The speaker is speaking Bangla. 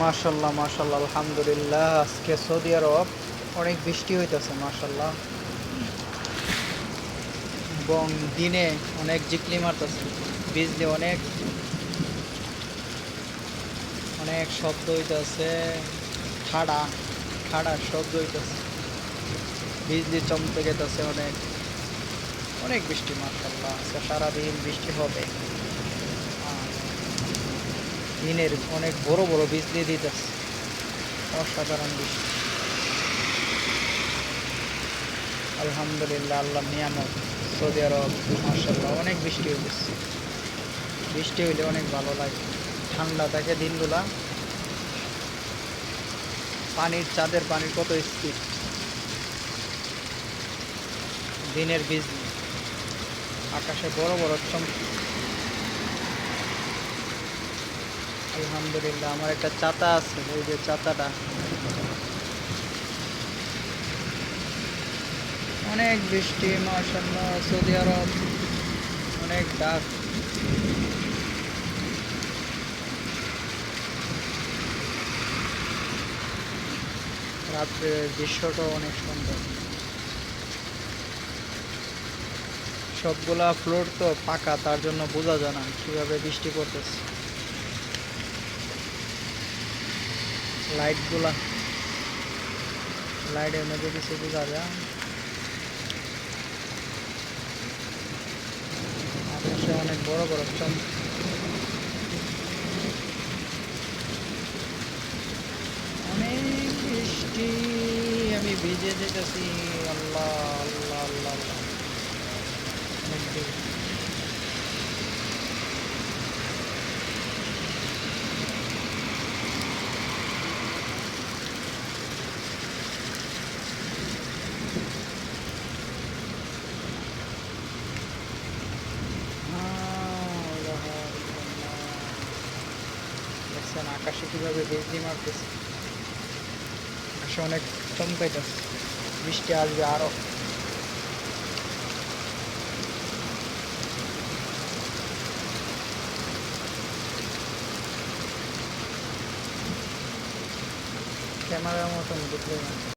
মাশাল্লাহ মাশাল্লাহ, আলহামদুলিল্লাহ। আজকে সৌদি আরব অনেক বৃষ্টি হইতেছে, মাশাল্লাহ। এবং দিনে অনেক জিকলি মারতেছে, বিজলি অনেক অনেক শব্দ হইতেছে ঠাডা ঠাডা শব্দ হইতেছে। বিজলি চমকে গেতেছে অনেক। অনেক বৃষ্টি, মাশাল্লাহ। আজকে সারাদিন বৃষ্টি হবে। দিনের অনেক বড় বড় বিজলি দিতেছে। অসাধারণ বৃষ্টি আলহামদুলিল্লাহ, আল্লাহ নিয়ামত। সৌদি আরব মার্শাল্লাহ অনেক বৃষ্টি হইতেছে। বৃষ্টি হইলে অনেক ভালো লাগে। ঠান্ডা থাকে দিনগুলা। পানির, চাঁদের পানির কত স্পিড দিনের বিজলি আকাশে বড় বড় চমক। আলহামদুলিল্লাহ, আমার একটা চাতা আছে ওই যে চাতাটা। অনেক বৃষ্টি মাশাল্লাহ সৌদি আরব, অনেক ডাক। রাত্রের দৃশ্যটাও অনেক সুন্দর। সবগুলা ফ্লোর তো পাকা, তার জন্য বোঝা যায় না কীভাবে বৃষ্টি পড়তেছে। লাইটগুলা লাইটের মধ্যে কিছু বোঝা যায় আকাশে অনেক বড় বড় চম অনেক বৃষ্টি আমি ভিজে যেতেছি আল্লাহ আল্লাহ আল্লাহ আল্লাহ অনেক বৃষ্টি। আল্লাহ, আল্লাহ। দেখছেন আকাশে কীভাবে বিজলি মারতেছে আকাশে অনেক চমকাইতেছে বৃষ্টি আসবে আরও ক্যামেরার মতন বুঝলে না